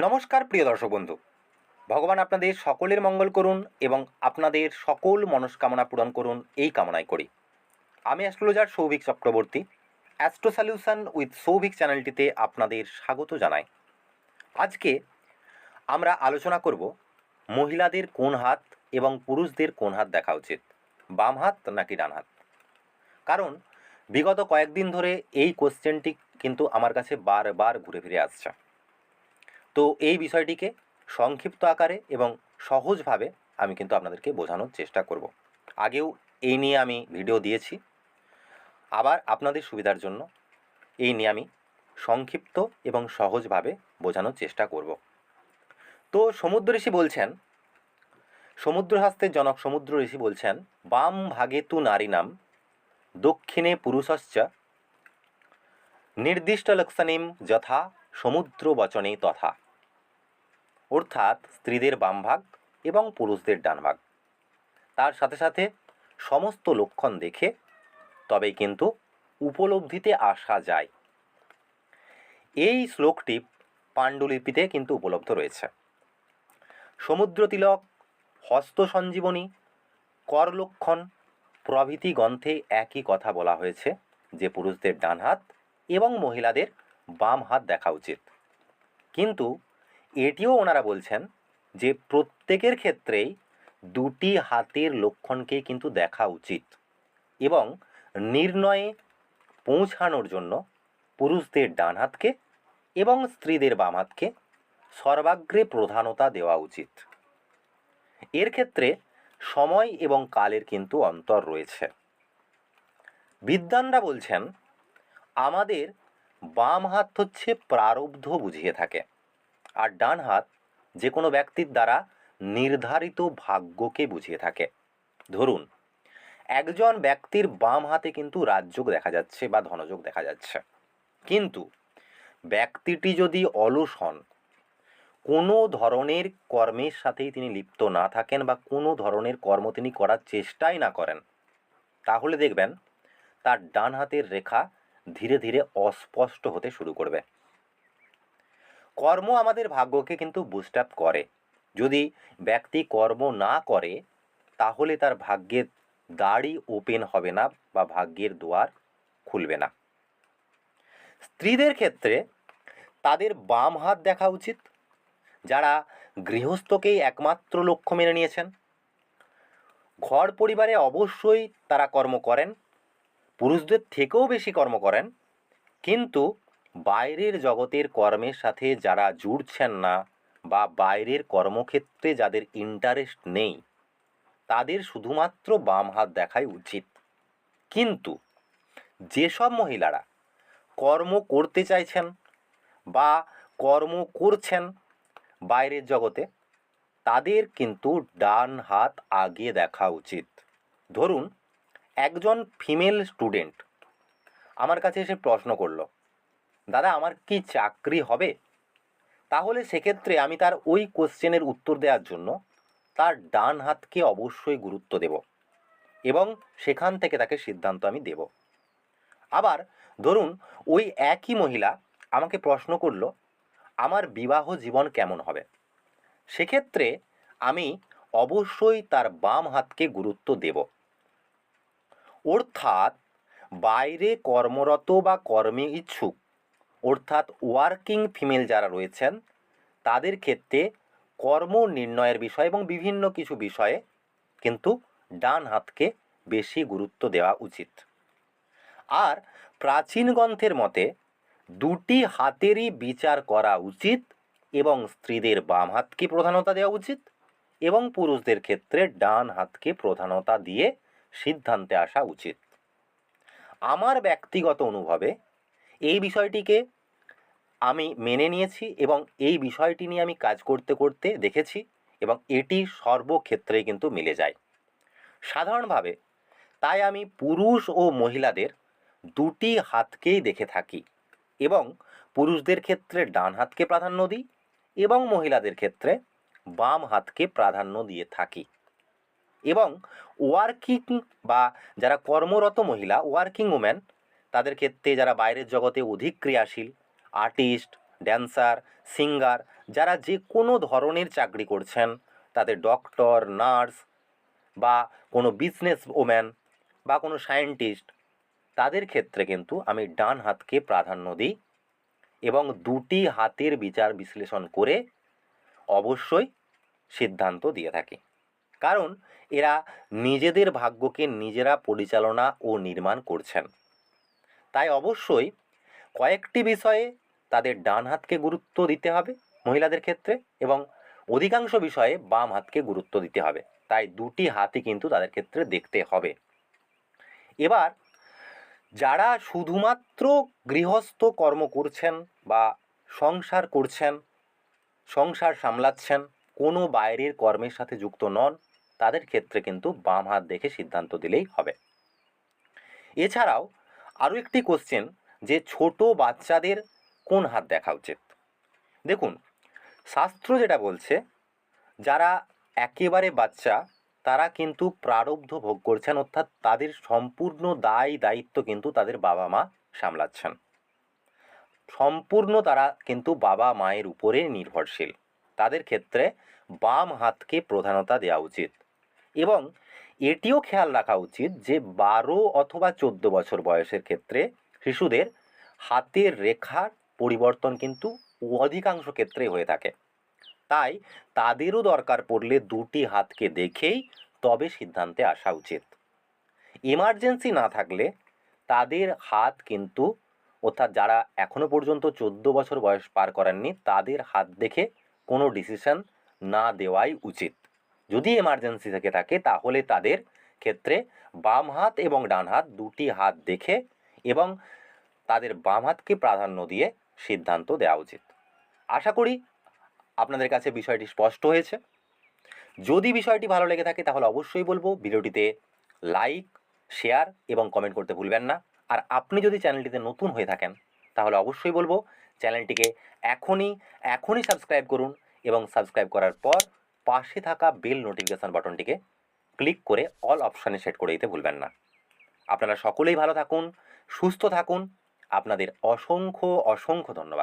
নমস্কার, প্রিয় দর্শক বন্ধু। ভগবান আপনাদের সকলের মঙ্গল করুন এবং আপনাদের সকল মনস্কামনা পূরণ করুন এই কামনাই করি। আমি astrologer Souvik Chakraborty, astro solution with Souvik চ্যানেলটিতে আপনাদের স্বাগত জানাই। আজকে আমরা আলোচনা করব, মহিলাদের কোন হাত এবং পুরুষদের কোন হাত দেখা উচিত, বাম হাত নাকি ডান হাত? কারণ বিগত কয়েকদিন ধরে এই কোশ্চেনটি কিন্তু আমার কাছে বারবার ঘুরে ফিরে আসছে। তো এই বিষয়টিকে সংক্ষিপ্ত আকারে এবং সহজভাবে আমি কিন্তু আপনাদেরকে বোঝানোর চেষ্টা করব। আগেও এই নিয়ে আমি ভিডিও দিয়েছি। আবার আপনাদের সুবিধার জন্য এই নিয়ে আমি সংক্ষিপ্ত এবং সহজভাবে বোঝানোর চেষ্টা করব। তো সমুদ্র ঋষি বলছেন, সমুদ্র হাস্তের জনক সমুদ্র ঋষি বলছেন, বাম ভাগে তু নারী নাম, দক্ষিণে পুরুষশ্চ, নির্দিষ্ট লক্ষণীম যথা সমুদ্র বচনে তথা। অর্থাৎ স্ত্রীদের বাম ভাগ এবং পুরুষদের ডান ভাগ। তার সাথে সাথে সমস্ত লক্ষণ দেখে তবেই কিন্তু উপলব্ধিতে আসা যায়। এই শ্লোকটি পাণ্ডুলিপিতে কিন্তু উপলব্ধ রয়েছে। সমুদ্র তিলক, হস্ত সঞ্জীবনী করলক্ষণ প্রভৃতি গ্রন্থে একই কথা বলা হয়েছে যে পুরুষদের ডান হাত এবং মহিলাদের বাম হাত দেখা উচিত। কিন্তু এটিও ওনারা বলছেন যে প্রত্যেকের ক্ষেত্রেই দুটি হাতের লক্ষণকে কিন্তু দেখা উচিত এবং নির্ণয়ে পৌঁছানোর জন্য পুরুষদের ডান হাতকে এবং স্ত্রীদের বাম হাতকে সর্বাগ্রে প্রধানতা দেওয়া উচিত। এর ক্ষেত্রে সময় এবং কালের কিন্তু অন্তর রয়েছে। বিদ্বানরা বলছেন, আমাদের বাম হাত হচ্ছে প্রারব্ধ বুঝিয়ে থাকে। আর ডান হাত যে কোনো ব্যক্তির দ্বারা নির্ধারিত ভাগ্যকে বুঝিয়ে থাকে। ধরুন, একজন ব্যক্তির বাম হাতে কিন্তু রাজযোগ দেখা যাচ্ছে বা ধনযোগ দেখা যাচ্ছে। কিন্তু ব্যক্তিটি যদি অলস হন, কোনো ধরনের কর্মের সাথেই তিনি লিপ্ত না থাকেন বা কোনো ধরনের কর্ম তিনি করার চেষ্টাই না করেন, তাহলে দেখবেন তার ডান হাতের রেখা ধীরে ধীরে অস্পষ্ট হতে শুরু করবে। কর্ম আমাদের ভাগ্যকে কিন্তু বুস্ট আপ করে। যদি ব্যক্তি কর্ম না করে, তাহলে তার ভাগ্যের দাড়ি ওপেন হবে না বা ভাগ্যের দুয়ার খুলবে না। স্ত্রীদের ক্ষেত্রে তাদের বাম হাত দেখা উচিত। যারা গৃহস্থকেই একমাত্র লক্ষ্য মেনে নিয়েছেন। ঘর পরিবারে অবশ্যই তারা কর্ম করেন। পুরুষদের থেকেও বেশি কর্ম করেন। কিন্তু বাইরের জগতের কর্মের সাথে যারা জুড়ছেন না বা বাইরের কর্মক্ষেত্রে যাদের ইন্টারেস্ট নেই, তাদের শুধুমাত্র বাম হাত দেখাই উচিত। কিন্তু যেসব মহিলারা কর্ম করতে চাইছেন বা কর্ম করছেন বাইরের জগতে, তাদের কিন্তু ডান হাত আগে দেখা উচিত। ধরুন, একজন ফিমেল স্টুডেন্ট আমার কাছে এসে প্রশ্ন করল দাদা, আমার কি চাকরি হবে? তাহলে সেক্ষেত্রে আমি তার ওই কোশ্চেনের উত্তর দেওয়ার জন্য তার ডান হাতকে অবশ্যই গুরুত্ব দেব এবং সেখান থেকে তাকে সিদ্ধান্ত আমি দেব। আবার ধরুন, ওই একই মহিলা আমাকে প্রশ্ন করল, আমার বিবাহ জীবন কেমন হবে? সেক্ষেত্রে আমি অবশ্যই তার বাম হাতকে গুরুত্ব দেব। অর্থাৎ বাইরে কর্মরত বা কর্মে ইচ্ছুক অর্থাৎ ওয়ার্কিং ফিমেল যারা রয়েছেন, তাদের ক্ষেত্রে কর্ম নির্ণয়ের বিষয় এবং বিভিন্ন কিছু বিষয়ে কিন্তু ডান হাতকে বেশি গুরুত্ব দেওয়া উচিত। আর প্রাচীন গ্রন্থের মতে, দুটি হাতেরই বিচার করা উচিত এবং স্ত্রীদের বাম হাতকে প্রধানতা দেওয়া উচিত এবং পুরুষদের ক্ষেত্রে ডান হাতকে প্রধানতা দিয়ে সিদ্ধান্তে আসা উচিত। আমার ব্যক্তিগত অনুভবে এই বিষয়টিকে আমি মেনে নিয়েছি এবং এই বিষয়টি নিয়ে আমি কাজ করতে করতে দেখেছি এবং এটি সর্বক্ষেত্রে কিন্তু মিলে যায়। সাধারণভাবে তাই আমি পুরুষ ও মহিলাদের দুটি হাতকেই দেখে থাকি এবং পুরুষদের ক্ষেত্রে ডান হাতকে প্রাধান্য দিই এবং মহিলাদের ক্ষেত্রে বাম হাতকে প্রাধান্য দিয়ে থাকি। এবং ওয়ার্কিং বা যারা কর্মরত মহিলা, ওয়ার্কিং ওম্যান তাদের ক্ষেত্রে যারা বাইরের জগতে অধিক ক্রিয়াশীল, আর্টিস্ট ড্যান্সার সিঙ্গার যারা যে কোনো ধরনের চাকরি করছেন, তাদের ডক্টর নার্স বা কোনো বিজনেস ওম্যান বা কোনো সায়েন্টিস্ট তাদের ক্ষেত্রে কিন্তু আমি ডান হাতকে প্রাধান্য দিই এবং দুটি হাতের বিচার বিশ্লেষণ করে অবশ্যই সিদ্ধান্ত দিয়ে থাকি। কারণ এরা নিজেদের ভাগ্যকে নিজেরা পরিচালনা ও নির্মাণ করছেন। তাই অবশ্যই কয়েকটি বিষয়ে তাদের ডান হাতকে গুরুত্ব দিতে হবে মহিলাদের ক্ষেত্রে এবং অধিকাংশ বিষয়ে বাম হাতকে গুরুত্ব দিতে হবে। তাই দুটি হাতই কিন্তু তাদের ক্ষেত্রে দেখতে হবে। এবার যারা শুধুমাত্র গৃহস্থ কর্ম করছেন বা সংসার করছেন, সংসার সামলাচ্ছেন, কোনো বাইরের কর্মের সাথে যুক্ত নন, তাদের ক্ষেত্রে কিন্তু বাম হাত দেখে সিদ্ধান্ত দিলেই হবে। এছাড়াও আরও একটি কোশ্চেন যে ছোট বাচ্চাদের কোন হাত দেখা উচিত? দেখুন, শাস্ত্র যেটা বলছে, যারা একেবারে বাচ্চা, তারা কিন্তু প্রারব্ধ ভোগ করছেন, অর্থাৎ তাদের সম্পূর্ণ দায়, দায়িত্ব কিন্তু তাদের বাবা মা সামলাচ্ছেন। সম্পূর্ণ তারা কিন্তু বাবা মায়ের উপরে নির্ভরশীল। তাদের ক্ষেত্রে বাম হাতকে প্রধানতা দেওয়া উচিত। এবং এটিও খেয়াল রাখা উচিত যে বারো অথবা চোদ্দ বছর বয়সের ক্ষেত্রে শিশুদের হাতের রেখার পরিবর্তন কিন্তু অধিকাংশ ক্ষেত্রে হয়ে থাকে। তাই তাদেরও দরকার পড়লে দুটি হাতকে দেখেই তবে সিদ্ধান্তে আসা উচিত। এমার্জেন্সি না থাকলে তাদের হাত কিন্তু অর্থাৎ যারা এখনও পর্যন্ত চোদ্দ বছর বয়স পার করেননি, তাদের হাত দেখে কোনো ডিসিশন না দেওয়াই উচিত। যদি এমার্জেন্সি থেকে থাকে, তাহলে তাদের ক্ষেত্রে বাম হাত এবং ডান হাত দুটি হাত দেখে এবং তাদের বাম হাতকে প্রাধান্য দিয়ে সিদ্ধান্ত দেওয়া উচিত। আশা করি আপনাদের কাছে বিষয়টি স্পষ্ট হয়েছে। যদি বিষয়টি ভালো লেগে থাকে, তাহলে অবশ্যই বলব ভিডিওটিতে লাইক শেয়ার এবং কমেন্ট করতে ভুলবেন না। আর আপনি যদি চ্যানেলটিতে নতুন হয়ে থাকেন, তাহলে অবশ্যই বলব চ্যানেলটিকে এখনই এখনই সাবস্ক্রাইব করুন এবং সাবস্ক্রাইব করার পর পাশে থাকা বেল নোটিফিকেশান বাটনটিকে ক্লিক করে অল অপশানে সেট করে দিতে ভুলবেন না। আপনারা সকলেই ভালো থাকুন, সুস্থ থাকুন। আপনাদের অসংখ্য অসংখ্য ধন্যবাদ।